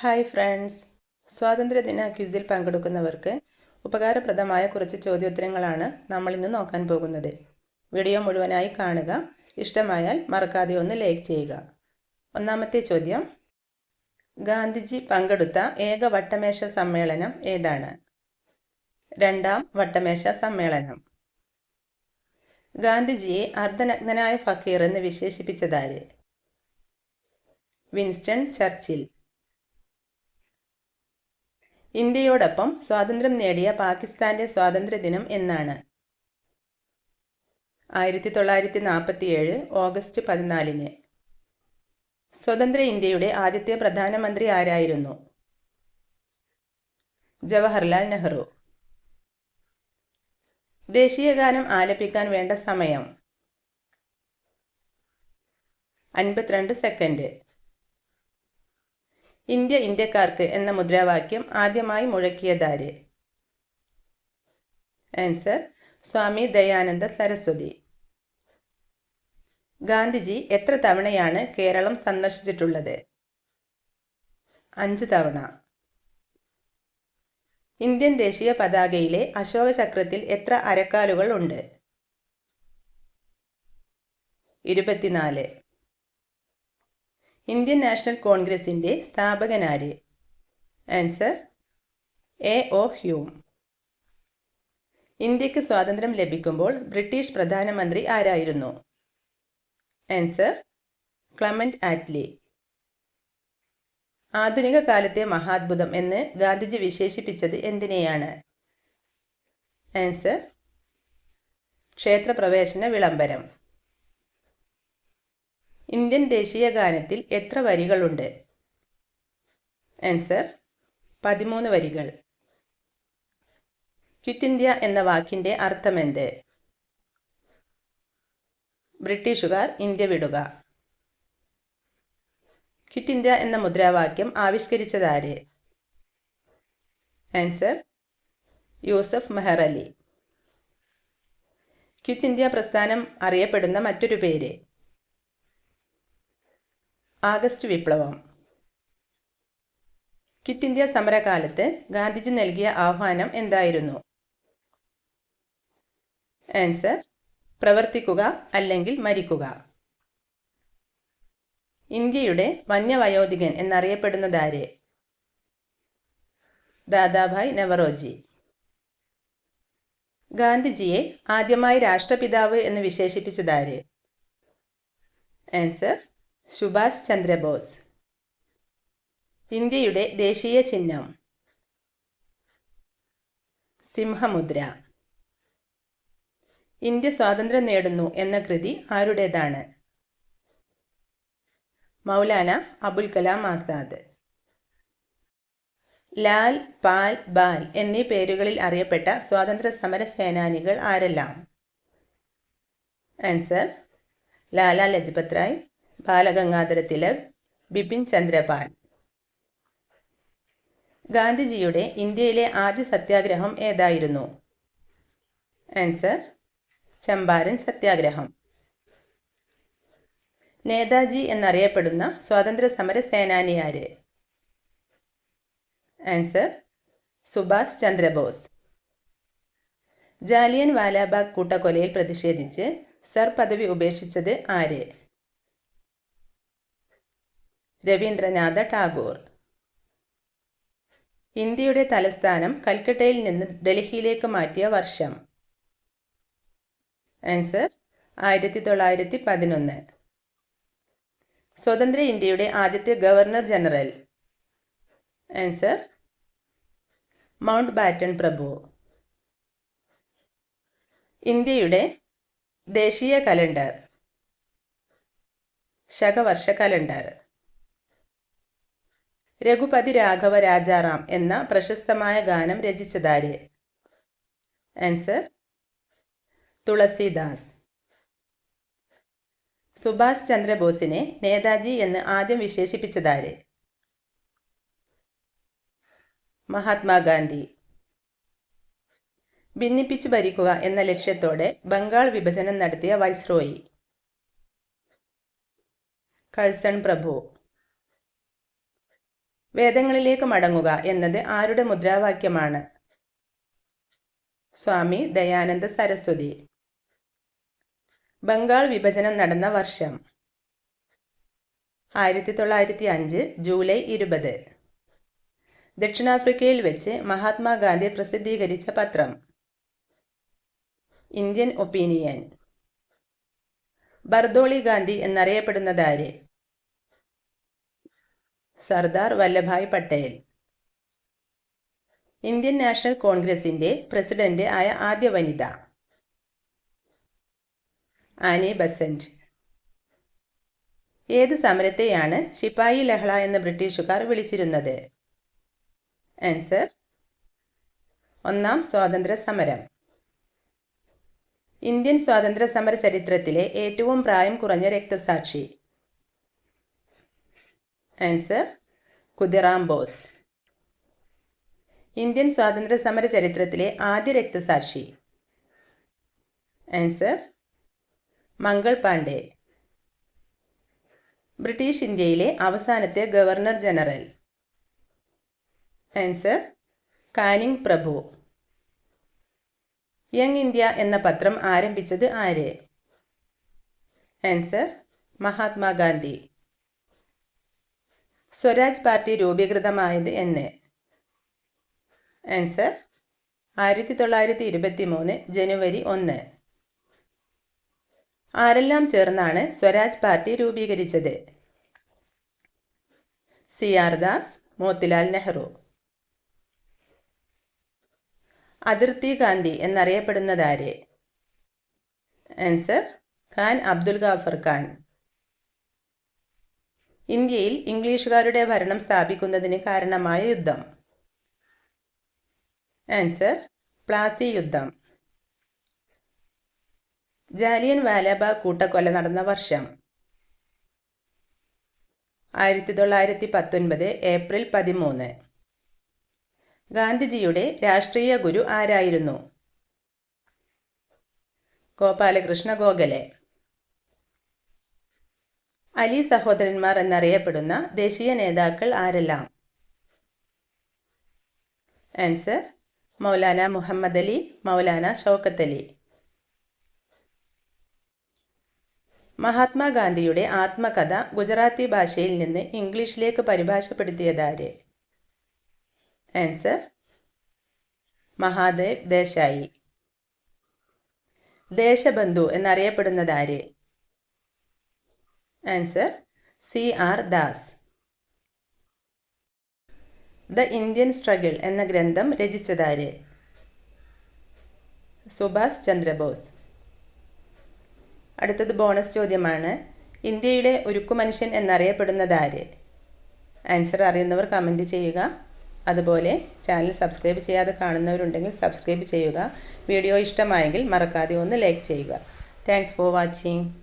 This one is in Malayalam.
Hi friends. സ്വാതന്ത്ര്യദിന ക്വിസിൽ പങ്കെടുക്കുന്നവർക്ക് ഉപകാരപ്രദമായ കുറച്ച് ചോദ്യോത്തരങ്ങളാണ് നമ്മൾ ഇന്ന് നോക്കാൻ പോകുന്നത്. വീഡിയോ മുഴുവനായി കാണുക. ഇഷ്ടമായാൽ മറക്കാതെ ഒന്ന് ലൈക്ക് ചെയ്യുക. ഒന്നാമത്തെ ചോദ്യം. ഗാന്ധിജി പങ്കെടുത്ത ഏക വട്ടമേശ സമ്മേളനം ഏതാണ്? രണ്ടാം വട്ടമേശ സമ്മേളനം. ഗാന്ധിജിയെ അർദ്ധനഗ്നനായ ഫക്കീർ എന്ന് വിശേഷിപ്പിച്ചതാര്? Winston Churchill. ഇന്ത്യയോടൊപ്പം സ്വാതന്ത്ര്യം നേടിയ പാകിസ്ഥാന്റെ സ്വാതന്ത്ര്യദിനം എന്നാണ്. ആയിരത്തി തൊള്ളായിരത്തി നാൽപ്പത്തിയേഴ് ഓഗസ്റ്റ് പതിനാലിന്. സ്വതന്ത്ര ഇന്ത്യയുടെ ആദ്യത്തെ പ്രധാനമന്ത്രി ആരായിരുന്നു? ജവഹർലാൽ നെഹ്റു. ദേശീയഗാനം ആലപിക്കാൻ വേണ്ട സമയം. അൻപത്തിരണ്ട് സെക്കൻഡ്. ഇന്ത്യ ഇന്ത്യക്കാർക്ക് എന്ന മുദ്രാവാക്യം ആദ്യമായി മുഴക്കിയതാര്? ആൻസർ സ്വാമി ദയാനന്ദ സരസ്വതി. ഗാന്ധിജി എത്ര തവണയാണ് കേരളം സന്ദർശിച്ചിട്ടുള്ളത്? അഞ്ച് തവണ. ഇന്ത്യൻ ദേശീയ പതാകയിലെ അശോക ചക്രത്തിൽ എത്ര അരക്കാലുകൾ ഉണ്ട്? ഇരുപത്തിനാല്. ഇന്ത്യൻ നാഷണൽ കോൺഗ്രസിന്റെ സ്ഥാപകനാര്? Answer A O Hume. ഇന്ത്യയ്ക്ക് സ്വാതന്ത്ര്യം ലഭിക്കുമ്പോൾ ബ്രിട്ടീഷ് പ്രധാനമന്ത്രി ആരായിരുന്നു? Answer Clement Attlee. ആധുനിക കാലത്തെ മഹാത്ഭുതം എന്ന് ഗാന്ധിജി വിശേഷിപ്പിച്ചത് എന്തിനെയാണ്? ആൻസർ ക്ഷേത്രപ്രവേശന വിളംബരം. ഇന്ത്യൻ ദേശീയ ഗാനത്തിൽ എത്ര വരികളുണ്ട്? ആൻസർ പതിമൂന്ന് വരികൾ. ക്വിറ്റ് ഇന്ത്യ എന്ന വാക്കിന്റെ അർത്ഥമെന്ത്? ബ്രിട്ടീഷുകാർ ഇന്ത്യ വിടുക. ക്വിറ്റ് ഇന്ത്യ എന്ന മുദ്രാവാക്യം ആവിഷ്കരിച്ചതാര്? Answer Yusuf Meher Ali. Quit India പ്രസ്ഥാനം അറിയപ്പെടുന്ന മറ്റൊരു പേര്. ആഗസ്റ്റ് വിപ്ലവം. കിറ്റ് ഇന്ത്യ സമരകാലത്ത് ഗാന്ധിജി നൽകിയ ആഹ്വാനം എന്തായിരുന്നു? ആൻസർ പ്രവർത്തിക്കുക അല്ലെങ്കിൽ മരിക്കുക. ഇന്ത്യയുടെ വന്യവയോധികൻ എന്നറിയപ്പെടുന്നതാര് ദാദാഭായ് നവറോജി. ഗാന്ധിജിയെ ആദ്യമായി രാഷ്ട്രപിതാവ് എന്ന് വിശേഷിപ്പിച്ചതാര് ആൻസർ സുഭാഷ് ചന്ദ്രബോസ്. ഇന്ത്യയുടെ ദേശീയ ചിഹ്നം. സിംഹമുദ്ര. ഇന്ത്യ സ്വാതന്ത്ര്യം നേടുന്നു എന്ന കൃതി ആരുടേതാണ്? മൗലാന അബുൽ കലാം ആസാദ്. ലാൽ പാൽ ബാൽ എന്നീ പേരുകളിൽ അറിയപ്പെട്ട സ്വാതന്ത്ര്യ സമര സേനാനികൾ ആരെല്ലാം? ആൻസർ ലാല ലജ്പത് റായ് ബാലഗംഗാധര തിലക് ബിപിൻ ചന്ദ്രപാൽ. ഗാന്ധിജിയുടെ ഇന്ത്യയിലെ ആദ്യ സത്യാഗ്രഹം ഏതായിരുന്നു? ആൻസർ ചമ്പാരൻ സത്യാഗ്രഹം. നേതാജി എന്നറിയപ്പെടുന്ന സ്വാതന്ത്ര്യ സമര സേനാനിയാര് ആൻസർ സുഭാഷ് ചന്ദ്രബോസ്. ജാലിയൻ വാലാബാഗ് കൂട്ടക്കൊലയിൽ പ്രതിഷേധിച്ച് സർ പദവി ഉപേക്ഷിച്ചത് ആര്? രവീന്ദ്രനാഥ ടാഗോർ. ഇന്ത്യയുടെ തലസ്ഥാനം കൽക്കട്ടയിൽ നിന്ന് ഡൽഹിയിലേക്ക് മാറ്റിയ വർഷം. ആൻസർ ആയിരത്തി തൊള്ളായിരത്തി പതിനൊന്ന് സ്വതന്ത്ര ഇന്ത്യയുടെ ആദ്യത്തെ governor general. Answer Mountbatten പ്രഭു. ഇന്ത്യയുടെ ദേശീയ കലണ്ടർ. ശകവർഷ കലണ്ടർ. രഘുപതി രാഘവ രാജാറാം എന്ന പ്രശസ്തമായ ഗാനം രചിച്ചതാര്? ആൻസർ തുളസിദാസ്. സുഭാഷ് ചന്ദ്രബോസിനെ നേതാജി എന്ന് ആദ്യം വിശേഷിപ്പിച്ചതാര്? മഹാത്മാഗാന്ധി. ഭിന്നിപ്പിച്ചു ഭരിക്കുക എന്ന ലക്ഷ്യത്തോടെ ബംഗാൾ വിഭജനം നടത്തിയ വൈസ്രോയി. കഴ്സൺ പ്രഭു. വേദങ്ങളിലേക്ക് മടങ്ങുക എന്നത് ആരുടെ മുദ്രാവാക്യമാണ്? സ്വാമി ദയാനന്ദ സരസ്വതി. ബംഗാൾ വിഭജനം നടന്ന വർഷം. ആയിരത്തി തൊള്ളായിരത്തി അഞ്ച് ജൂലൈ ഇരുപത്. ദക്ഷിണാഫ്രിക്കയിൽ വെച്ച് മഹാത്മാഗാന്ധി പ്രസിദ്ധീകരിച്ച പത്രം. Indian opinion. ബർദോളി ഗാന്ധി എന്നറിയപ്പെടുന്നതാര്? സർദാർ വല്ലഭായ് പട്ടേൽ. ഇന്ത്യൻ നാഷണൽ കോൺഗ്രസിന്റെ പ്രസിഡന്റ് ആയ ആദ്യ വനിത. Annie Besant. ഏത് സമരത്തെയാണ് ശിപ്പായി ലഹള എന്ന് ബ്രിട്ടീഷുകാർ വിളിച്ചിരുന്നത്? ആൻസർ ഒന്നാം സ്വാതന്ത്ര്യ സമരം. ഇന്ത്യൻ സ്വാതന്ത്ര്യ സമര ചരിത്രത്തിലെ ഏറ്റവും പ്രായം കുറഞ്ഞ രക്തസാക്ഷി. ആൻസർ കുതിറാം ബോസ് ഇന്ത്യൻ സ്വാതന്ത്ര്യ സമര ചരിത്രത്തിലെ ആദ്യ രക്തസാക്ഷി. ആൻസർ മംഗൾ പാണ്ഡെ ബ്രിട്ടീഷ് ഇന്ത്യയിലെ അവസാനത്തെ ഗവർണർ ജനറൽ ആൻസർ കാനിങ് പ്രഭു യങ് ഇന്ത്യ എന്ന പത്രം ആരംഭിച്ചത് ആര്? ആൻസർ മഹാത്മാഗാന്ധി സ്വരാജ് പാർട്ടി രൂപീകൃതമായത് എന്ന്. ആൻസർ ആയിരത്തി തൊള്ളായിരത്തി ഇരുപത്തി മൂന്ന് ജനുവരി ഒന്ന്. ആരെല്ലാം ചേർന്നാണ് സ്വരാജ് പാർട്ടി രൂപീകരിച്ചത്? സി. ആർ. ദാസ് മോത്തിലാൽ നെഹ്റു. അതിർത്തി ഗാന്ധി എന്നറിയപ്പെടുന്നതാരെ? ആൻസർ ഖാൻ അബ്ദുൽ ഗാഫർ ഖാൻ. ഇന്ത്യയിൽ ഇംഗ്ലീഷുകാരുടെ ഭരണം സ്ഥാപിക്കുന്നതിന് കാരണമായ യുദ്ധം. ആൻസർ പ്ലാസി യുദ്ധം. ജാലിയൻ വാലാബാഗ് കൂട്ടക്കൊല നടന്ന വർഷം. ആയിരത്തി തൊള്ളായിരത്തി പത്തൊൻപത് ഏപ്രിൽ പതിമൂന്ന്. ഗാന്ധിജിയുടെ രാഷ്ട്രീയ ഗുരു ആരായിരുന്നു? ഗോപാലകൃഷ്ണ ഗോഖലെ. അലി സഹോദരന്മാർ എന്നറിയപ്പെടുന്ന ദേശീയ നേതാക്കൾ ആരെല്ലാം? ആൻസർ മൗലാന മുഹമ്മദ് അലി മൗലാന ഷൗക്കത്ത് അലി. മഹാത്മാഗാന്ധിയുടെ ആത്മകഥ ഗുജറാത്തി ഭാഷയിൽ നിന്ന് ഇംഗ്ലീഷിലേക്ക് പരിഭാഷപ്പെടുത്തിയതാര് answer Mahadev Desai. Deshbandhu എന്നറിയപ്പെടുന്നതാര് answer C R Das the Indian struggle എന്ന ഗ്രന്ഥം രചിച്ചതാര്? സുഭാഷ് ചന്ദ്രബോസ്. അടുത്തത് ബോണസ് ചോദ്യമാണ്. ഇന്ത്യയുടെ ഉരുക്കുമനുഷ്യൻ എന്നറിയപ്പെടുന്നതാര്? ആൻസർ അറിയുന്നവർ കമന്റ് ചെയ്യുക. അതുപോലെ ചാനൽ സബ്സ്ക്രൈബ് ചെയ്യാതെ കാണുന്നവരുണ്ടെങ്കിൽ സബ്സ്ക്രൈബ് ചെയ്യുക. വീഡിയോ ഇഷ്ടമായെങ്കിൽ മറക്കാതെ ഒന്ന് ലൈക്ക് ചെയ്യുക. Thanks for watching